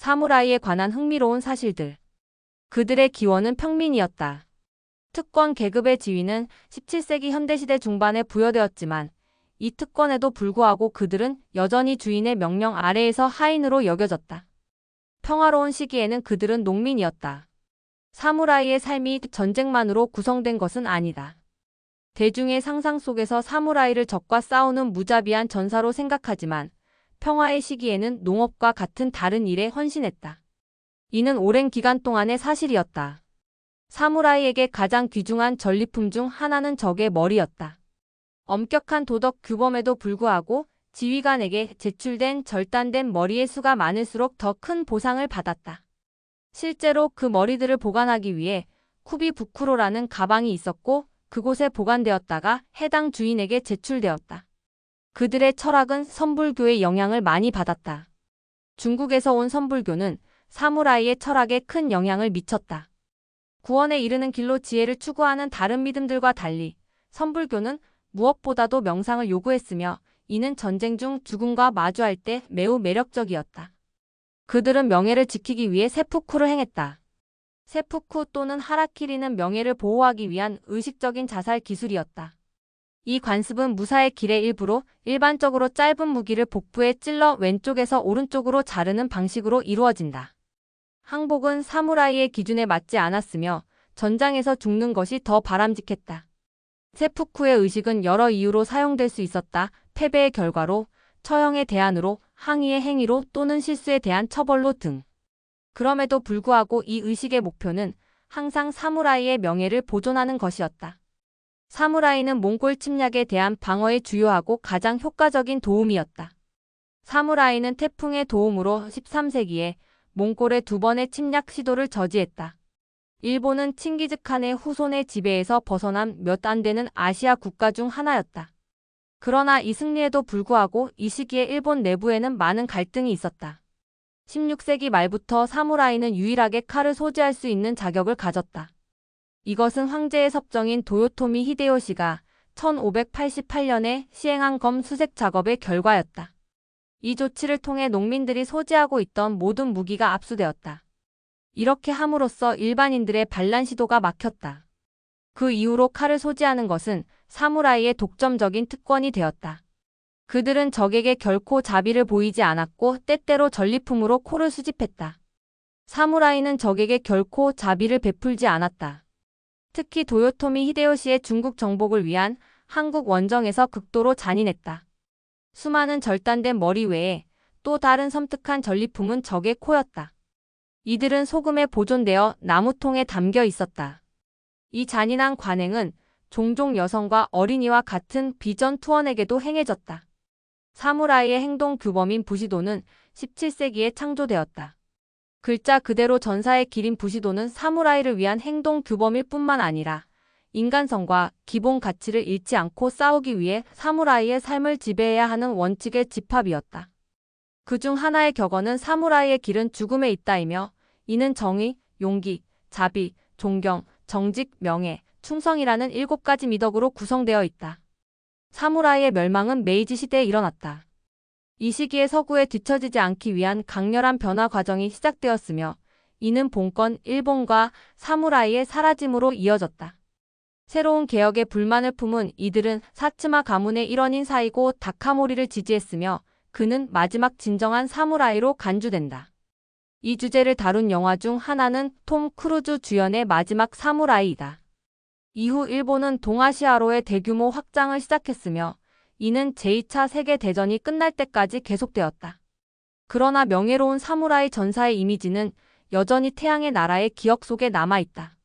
사무라이에 관한 흥미로운 사실들. 그들의 기원은 평민이었다. 특권 계급의 지위는 17세기 현대시대 중반에 부여되었지만 이 특권에도 불구하고 그들은 여전히 주인의 명령 아래에서 하인으로 여겨졌다. 평화로운 시기에는 그들은 농민이었다. 사무라이의 삶이 전쟁만으로 구성된 것은 아니다. 대중의 상상 속에서 사무라이를 적과 싸우는 무자비한 전사로 생각하지만 평화의 시기에는 농업과 같은 다른 일에 헌신했다. 이는 오랜 기간 동안의 사실이었다. 사무라이에게 가장 귀중한 전리품 중 하나는 적의 머리였다. 엄격한 도덕 규범에도 불구하고 지휘관에게 제출된 절단된 머리의 수가 많을수록 더 큰 보상을 받았다. 실제로 그 머리들을 보관하기 위해 쿠비 부쿠로라는 가방이 있었고 그곳에 보관되었다가 해당 주인에게 제출되었다. 그들의 철학은 선불교의 영향을 많이 받았다. 중국에서 온 선불교는 사무라이의 철학에 큰 영향을 미쳤다. 구원에 이르는 길로 지혜를 추구하는 다른 믿음들과 달리 선불교는 무엇보다도 명상을 요구했으며 이는 전쟁 중 죽음과 마주할 때 매우 매력적이었다. 그들은 명예를 지키기 위해 세푸쿠를 행했다. 세푸쿠 또는 하라키리는 명예를 보호하기 위한 의식적인 자살 기술이었다. 이 관습은 무사의 길의 일부로 일반적으로 짧은 무기를 복부에 찔러 왼쪽에서 오른쪽으로 자르는 방식으로 이루어진다. 항복은 사무라이의 기준에 맞지 않았으며 전장에서 죽는 것이 더 바람직했다. 세푸쿠의 의식은 여러 이유로 사용될 수 있었다. 패배의 결과로, 처형의 대안으로, 항의의 행위로 또는 실수에 대한 처벌로 등. 그럼에도 불구하고 이 의식의 목표는 항상 사무라이의 명예를 보존하는 것이었다. 사무라이는 몽골 침략에 대한 방어에 주요하고 가장 효과적인 도움이었다. 사무라이는 태풍의 도움으로 13세기에 몽골의 두 번의 침략 시도를 저지했다. 일본은 칭기즈칸의 후손의 지배에서 벗어난 몇 안 되는 아시아 국가 중 하나였다. 그러나 이 승리에도 불구하고 이 시기에 일본 내부에는 많은 갈등이 있었다. 16세기 말부터 사무라이는 유일하게 칼을 소지할 수 있는 자격을 가졌다. 이것은 황제의 섭정인 도요토미 히데요시가 1588년에 시행한 검 수색 작업의 결과였다. 이 조치를 통해 농민들이 소지하고 있던 모든 무기가 압수되었다. 이렇게 함으로써 일반인들의 반란 시도가 막혔다. 그 이후로 칼을 소지하는 것은 사무라이의 독점적인 특권이 되었다. 그들은 적에게 결코 자비를 보이지 않았고 때때로 전리품으로 코를 수집했다. 사무라이는 적에게 결코 자비를 베풀지 않았다. 특히 도요토미 히데요시의 중국 정복을 위한 한국 원정에서 극도로 잔인했다. 수많은 절단된 머리 외에 또 다른 섬뜩한 전리품은 적의 코였다. 이들은 소금에 보존되어 나무통에 담겨 있었다. 이 잔인한 관행은 종종 여성과 어린이와 같은 비전 투원에게도 행해졌다. 사무라이의 행동 규범인 부시도는 17세기에 창조되었다. 글자 그대로 전사의 길인 부시도는 사무라이를 위한 행동 규범일 뿐만 아니라 인간성과 기본 가치를 잃지 않고 싸우기 위해 사무라이의 삶을 지배해야 하는 원칙의 집합이었다. 그 중 하나의 격언은 사무라이의 길은 죽음에 있다이며 이는 정의, 용기, 자비, 존경, 정직, 명예, 충성이라는 일곱 가지 미덕으로 구성되어 있다. 사무라이의 멸망은 메이지 시대에 일어났다. 이 시기에 서구에 뒤처지지 않기 위한 강렬한 변화 과정이 시작되었으며 이는 본권 일본과 사무라이의 사라짐으로 이어졌다. 새로운 개혁에 불만을 품은 이들은 사츠마 가문의 일원인 사이고 다카모리를 지지했으며 그는 마지막 진정한 사무라이로 간주된다. 이 주제를 다룬 영화 중 하나는 톰 크루즈 주연의 마지막 사무라이이다. 이후 일본은 동아시아로의 대규모 확장을 시작했으며 이는 제2차 세계대전이 끝날 때까지 계속되었다. 그러나 명예로운 사무라이 전사의 이미지는 여전히 태양의 나라의 기억 속에 남아있다.